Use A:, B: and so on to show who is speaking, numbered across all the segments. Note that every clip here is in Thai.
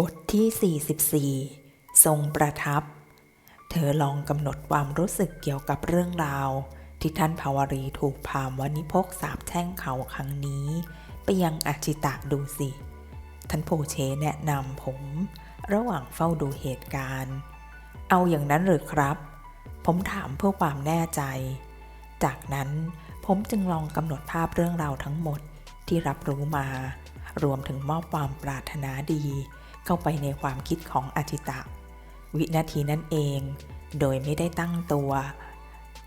A: บทที่ 44 ทรงประทับ เธอลองกำหนดความรู้สึกเกี่ยวกับเรื่องราว ที่ท่านภาวรีถูกพามณ์วนิพกสาบแช่งเขาครั้งนี้ ไปยังอาชิตะดูสิ ท่านโพเชแนะนำผม ระหว่างเฝ้าดูเหตุการณ์ เอาอย่างนั้นหรือครับ ผมถามเพื่อความแน่ใจ จากนั้นผมจึงลองกำหนดภาพเรื่องราวทั้งหมดที่รับรู้มา รวมถึงมอบความปรารถนาดี เข้าไปในความคิดของอาชิตะ วินาทีนั้นเอง โดยไม่ได้ตั้งตัว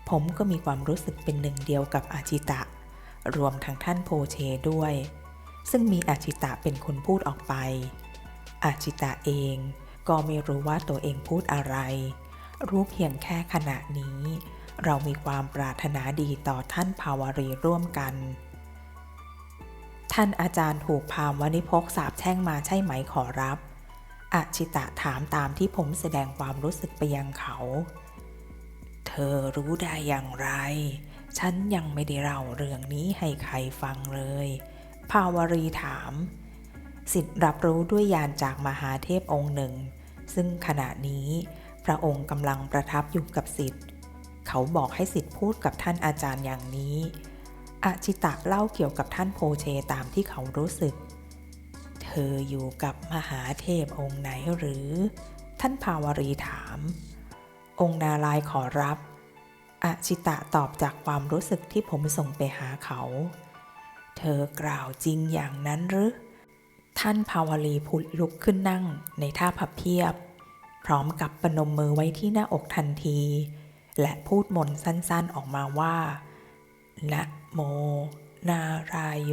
A: ผมก็มีความรู้สึกเป็นหนึ่งเดียวกับอาชิตะ รวมทั้งท่านโพเชด้วย ซึ่งมีอาชิตะเป็นคนพูดออกไป อาชิตะเองก็ไม่รู้ว่าตัวเองพูดอะไร รู้เพียงแค่ขณะนี้ เรามีความปรารถนาดีต่อท่านภาวรีร่วมกัน ท่านอาจารย์ถูกพามวนิพกสาบแช่งมาใช่ไหมขอรับ อาชิตะถามตามที่ผมแสดงความรู้สึกไปยังเขา เธอรู้ได้อย่างไร ฉันยังไม่ได้เล่าเรื่องนี้ให้ใครฟังเลย ภาวรีถาม สิทธิ์รับรู้ด้วยญาณจากมหาเทพองค์หนึ่ง ซึ่งขณะนี้ พระองค์กำลังประทับอยู่กับสิทธิ์ เขาบอกให้สิทธิ์พูดกับท่านอาจารย์อย่างนี้อาชิตะเล่าเกี่ยวกับท่านโพเชตามที่เขารู้สึก เธออยู่กับมหาเทพองค์ไหนหรือ ท่านภาวรีถาม องค์นาลายขอรับอชิตะตอบจากความรู้สึกที่ผมส่งไปหาเขา เธอกล่าวจริงอย่างนั้นหรือ ท่านภาวลีพุดลุกขึ้นนั่งในท่าพับเพียบ พร้อมกับปนมมือไว้ที่หน้าอกทันที และพูดมนต์สั้นๆออกมาว่า นะโม นารายโย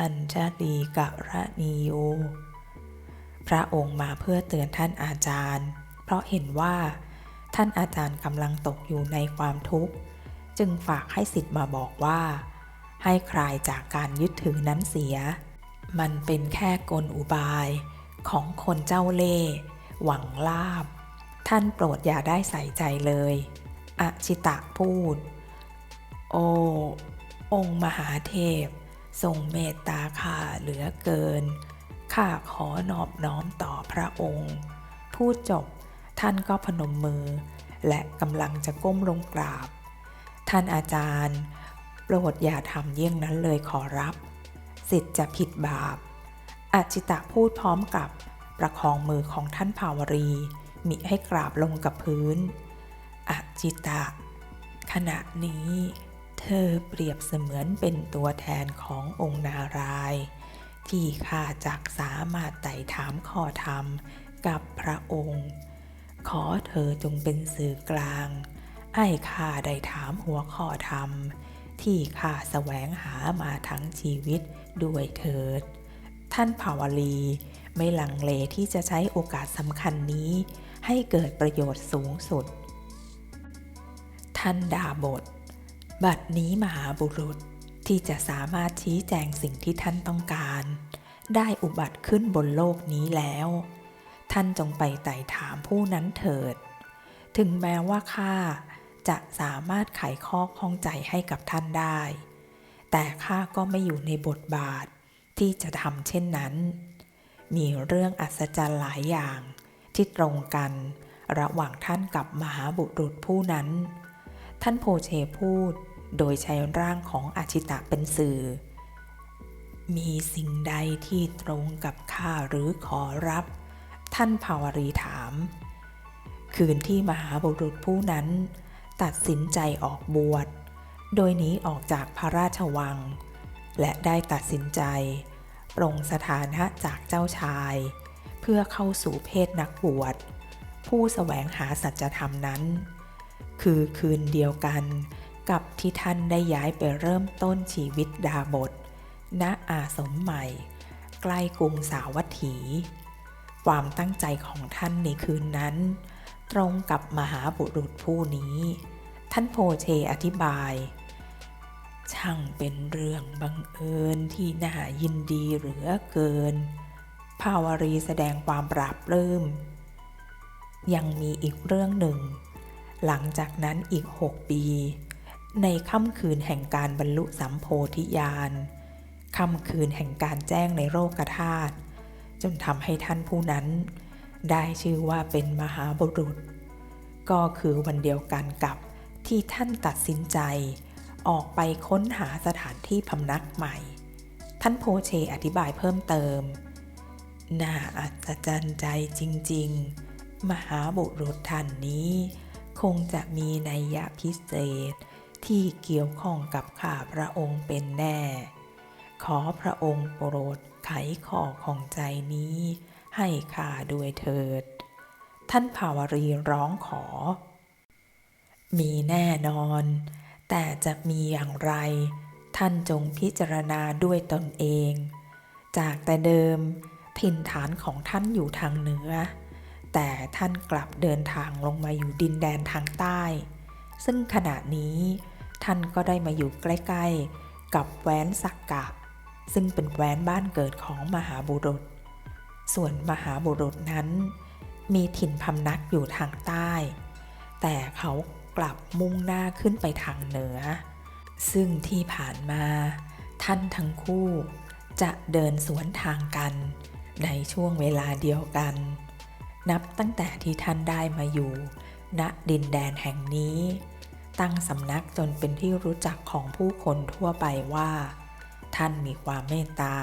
A: อัญชลีกะระนีโย พระองค์มาเพื่อเตือนท่านอาจารย์ เพราะเห็นว่า ท่านอาจารย์กำลังตกอยู่ในความทุกข์ จึงฝากให้สิทธิ์มาบอกว่า ให้คลายจากการยึดถือนั้นเสีย มันเป็นแค่กลอุบายของคนเจ้าเล่ห์หวังลาบ ท่านโปรดอย่าได้ใส่ใจเลยอชิตะพูด โอ องค์มหาเทพ ทรงเมตตาข้าเหลือเกิน ข้าขอนอบน้อมต่อพระองค์ พูดจบท่านก็พนมมือ และกำลังจะก้มลงกราบ ท่านอาจารย์โปรดอย่าทำเยี่ยงนั้นเลยขอรับ สิทธิ์จะผิดบาปอาจิตะพูดพร้อมกับประคองมือของท่านภาวรี มิให้กราบลงกับพื้นอาจิตะ ขณะนี้ เธอเปรียบเสมือนเป็นตัวแทนขององค์นารายณ์ที่ข้าจักสามารถไต่ถามข้อธรรมกับพระองค์ ขอเธอจงเป็นสื่อกลาง ให้ข้าได้ถามหัวข้อธรรม ที่ข้าแสวงหามาทั้งชีวิตด้วยเถิด ท่านภาวลีไม่ลังเลที่จะใช้โอกาสสำคัญนี้ ให้เกิดประโยชน์สูงสุด ท่านดาบท บัดนี้มหาบุรุษที่จะสามารถชี้แจงสิ่งที่ท่านต้องการ ได้อุบัติขึ้นบนโลกนี้แล้ว ท่านจงไปไต่ถามผู้นั้นเถิด ถึงแม้ว่าข้าจะสามารถไขข้อข้องใจให้กับท่านได้ แต่ข้าก็ไม่อยู่ในบทบาทที่จะทำเช่นนั้น มีเรื่องอัศจรรย์หลายอย่างที่ตรงกันระหว่างท่านกับมหาบุรุษผู้นั้น ท่านโพเชพูดโดยใช้ร่างของอาชิตะเป็นสื่อ มีสิ่งใดที่ตรงกับข้าหรือขอรับ ท่านภาวรีถาม คืนที่มหาบุรุษผู้นั้น ตัดสินใจออกบวช โดยหนีออกจากพระราชวัง และได้ตัดสินใจปรงสถานะจากเจ้าชาย เพื่อเข้าสู่เพศนักบวช ผู้แสวงหาสัจธรรมนั้น คือคืนเดียวกัน กับที่ท่านได้ย้ายไปเริ่มต้นชีวิตดาบท ณอาสมใหม่ ใกล้กรุงสาวัตถี ความตั้งใจของท่านในคืนนั้น ตรงกับมหาบุรุษผู้นี้ ท่านโพเชอธิบาย ช่างเป็นเรื่องบังเอิญที่น่ายินดีเหลือเกิน ภาวรีแสดงความปราบปลื้มยังมีอีกเรื่องหนึ่ง หลังจากนั้นอีกหกปี ในค่ำคืนแห่งการบรรลุสัมโพธิญาณค่ำคืนแห่งการแจ้งในโลกธาตุจนทำให้ท่านผู้นั้น ได้ชื่อว่าเป็นมหาบุรุษ ก็คือวันเดียวกันกับที่ท่านตัดสินใจ ออกไปค้นหาสถานที่พำนักใหม่ ท่านโพเชอธิบายเพิ่มเติม น่าอัศจรรย์ใจจริง ๆ มหาบุรุษท่านนี้ คงจะมีนัยยะพิเศษ ที่เกี่ยวข้องกับข้าพระองค์เป็นแน่ ขอพระองค์โปรดไขข้อของใจนี้ ให้ข้าด้วยเถิด ท่านภาวรีร้องขอ มีแน่นอน แต่จะมีอย่างไร ท่านจงพิจารณาด้วยตนเอง จากแต่เดิมถิ่นฐานของท่านอยู่ทางเหนือ แต่ท่านกลับเดินทางลงมาอยู่ดินแดนทางใต้ ซึ่งขณะนี้ท่านก็ได้มาอยู่ใกล้ ๆ กับแหวนสักกะ ซึ่งเป็นแหวนบ้านเกิดของมหาบุรุษ ส่วนมหาบุรุษนั้น มีถิ่นพำนักอยู่ทางใต้ แต่เขากลับมุ่งหน้าขึ้นไปทางเหนือ ซึ่งที่ผ่านมา ท่านทั้งคู่จะเดินสวนทางกัน ในช่วงเวลาเดียวกัน นับตั้งแต่ที่ท่านได้มาอยู่ ณดินแดนแห่งนี้ ตั้งสำนักจนเป็นที่รู้จักของผู้คนทั่วไปว่า ท่านมีความเมตตา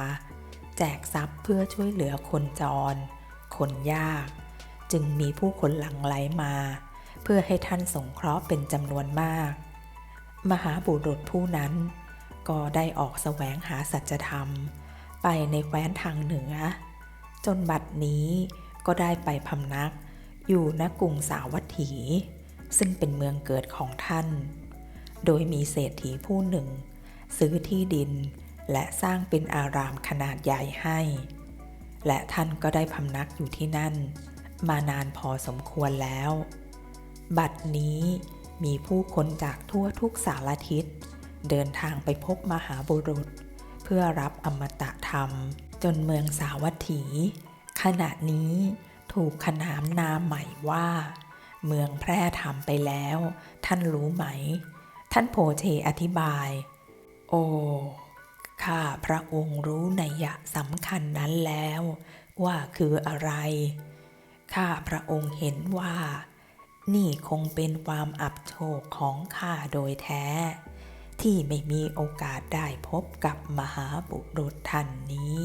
A: แจกทรัพย์เพื่อช่วยเหลือคนจร คนยาก จึงมีผู้คนหลั่งไหลมา เพื่อให้ท่านสงเคราะห์เป็นจำนวนมาก มหาบุรุษผู้นั้น ก็ได้ออกแสวงหาสัจธรรม ไปในแคว้นทางเหนือ จนบัดนี้ ก็ได้ไปพำนัก อยู่ณกรุงสาวัตถี ซึ่งเป็นเมืองเกิดของท่าน โดยมีเศรษฐีผู้หนึ่ง ซื้อที่ดินและสร้างเป็นอารามขนาดใหญ่ให้ และท่านก็ได้พำนักอยู่ที่นั่น มานานพอสมควรแล้ว บัดนี้มีผู้คนจากทั่วทุกสารทิศ เดินทางไปพบมหาบุรุษ เพื่อรับอมตะธรรม จนเมืองสาวัตถี ขณะนี้ถูกขนามนามใหม่ว่า เมืองแพร่ทำไปแล้ว ท่านรู้ไหม ท่านโพเทอธิบาย โอ้ข้าพระองค์รู้ในยยะสำคัญนั้นแล้ว ว่าคืออะไร ข้าพระองค์เห็นว่า นี่คงเป็นความอับโชคของข้าโดยแท้ ที่ไม่มีโอกาสได้พบกับมหาบุรุษท่านนี้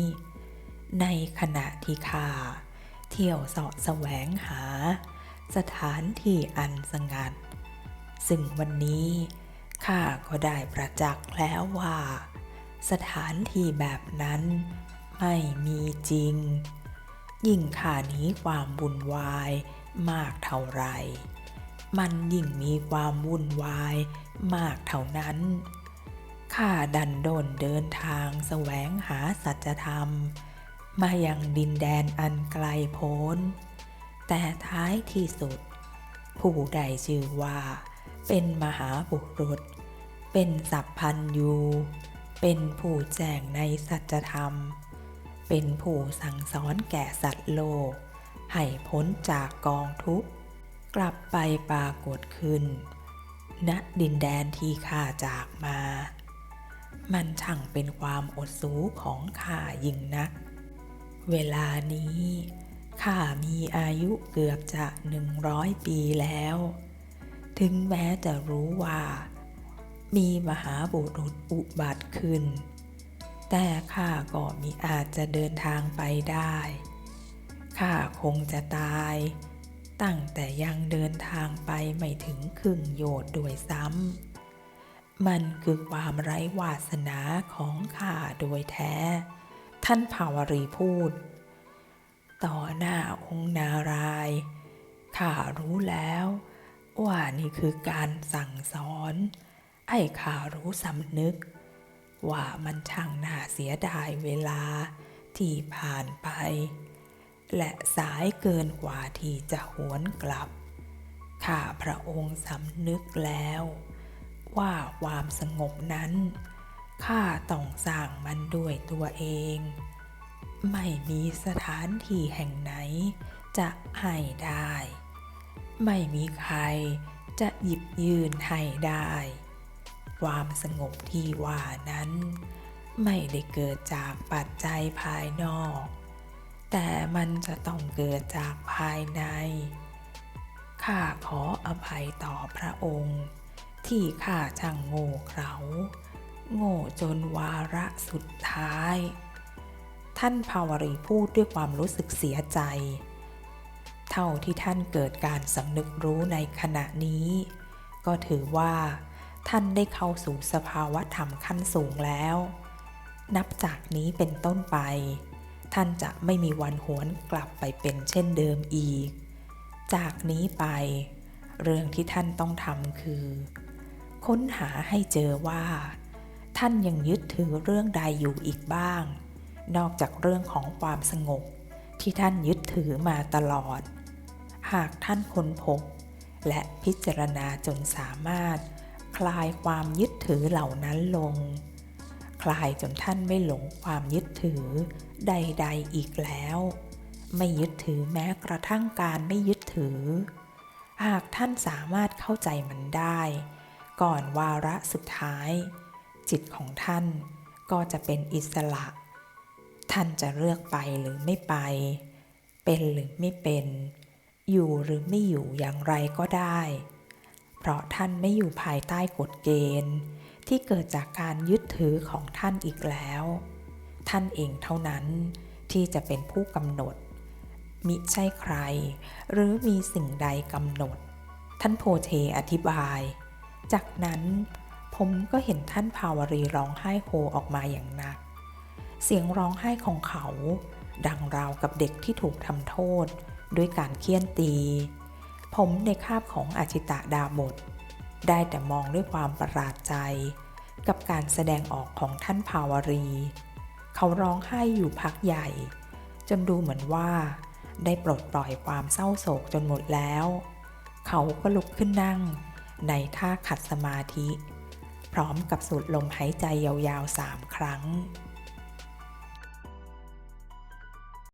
A: ในขณะที่ข้าเที่ยวเสาะแสวงหา สถานที่อันสงัด ซึ่งวันนี้ข้าก็ได้ประจักษ์แล้วว่า สถานที่แบบนั้นไม่มีจริง ยิ่งข้านี้ความวุ่นวายมากเท่าไร มันยิ่งมีความวุ่นวายมากเท่านั้นข้าดันโดนเดินทางแสวงหาสัจธรรม มายังดินแดนอันไกลโพ้น แต่ท้ายที่สุด ผู้ใดชื่อว่า เป็นมหาบุรุษ เป็นสัพพันยู เป็นผู้แจ้งในสัจธรรม เป็นผู้สั่งสอนแก่สัตว์โลก ให้พ้นจากกองทุกข์ กลับไปปรากฏขึ้นณดินแดนที่ข้าจากมา มันช่างเป็นความอดสูของข้ายิ่งนัก เวลานี้ข้ามีอายุเกือบจะหนึ่งร้อยปีแล้ว ถึงแม้จะรู้ว่า มีมหาบุรุษอุบัติขึ้น แต่ข้าก็มิอาจจะเดินทางไปได้ ข้าคงจะตาย ตั้งแต่ยังเดินทางไปไม่ถึงครึ่งโยชน์ด้วยซ้ำ มันคือความไร้วาสนาของข้าโดยแท้ ท่านภาวรีพูด ต่อหน้าองค์นารายข้ารู้แล้วว่านี่คือการสั่งสอนไอ้ข้ารู้สำนึก ว่ามันช่างน่าเสียดายเวลาที่ผ่านไป และสายเกินกว่าที่จะหวนกลับ ข้าพระองค์สำนึกแล้ว ว่าความสงบนั้น ข้าต้องสร้างมันด้วยตัวเอง ไม่มีสถานที่แห่งไหนจะให้ได้ ไม่มีใครจะหยิบยืนให้ได้ ความสงบที่ว่านั้น ไม่ได้เกิดจากปัจจัยภายนอก แต่มันจะต้องเกิดจากภายใน ข้าขออภัยต่อพระองค์ ที่ข้าช่างโง่เขลา โง่จนวาระสุดท้าย ท่านภาวรีพูดด้วยความรู้สึกเสียใจ เท่าที่ท่านเกิดการสำนึกรู้ในขณะนี้ ก็ถือว่า ท่านได้เข้าสู่สภาวะธรรมขั้นสูงแล้ว นับจากนี้เป็นต้นไป ท่านจะไม่มีวันหวนกลับไปเป็นเช่นเดิมอีก จากนี้ไป เรื่องที่ท่านต้องทำคือ ค้นหาให้เจอว่า ท่านยังยึดถือเรื่องใดอยู่อีกบ้าง นอกจากเรื่องของความสงบที่ท่านยึดถือมาตลอด หากท่านค้นพบและพิจารณาจนสามารถ คลายความยึดถือเหล่านั้นลง คลายจนท่านไม่หลงความยึดถือใด ๆอีกแล้ว ไม่ยึดถือแม้กระทั่งการไม่ยึดถือ หากท่านสามารถเข้าใจมันได้ ก่อนวาระสุดท้าย จิตของท่านก็จะเป็นอิสระ ท่านจะเลือกไปหรือไม่ไป เป็นหรือไม่เป็น อยู่หรือไม่อยู่อย่างไรก็ได้ เพราะท่านไม่อยู่ภายใต้กฎเกณฑ์ ที่เกิดจากการยึดถือของท่านอีกแล้ว ท่านเองเท่านั้นที่จะเป็นผู้กำหนด มิใช่ใคร หรือมีสิ่งใดกำหนด ท่านโพเทอธิบาย จากนั้น ผมก็เห็นท่านภาวรีร้องไห้โฮออกมาอย่างหนัก เสียงร้องไห้ของเขา ดังราวกับเด็กที่ถูกทำโทษ ด้วยการเคี่ยนตี ผมในคาบของอาชิตะดาบท ได้แต่มองด้วยความประหลาดใจ กับการแสดงออกของท่านภาวรี เขาร้องไห้อยู่พักใหญ่ จนดูเหมือนว่า ได้ปลดปล่อยความเศร้าโศกจนหมดแล้ว เขาก็ลุกขึ้นนั่ง ในท่าขัดสมาธิ ร้อมกับสูดลมหายใจยาวๆสามครั้ง「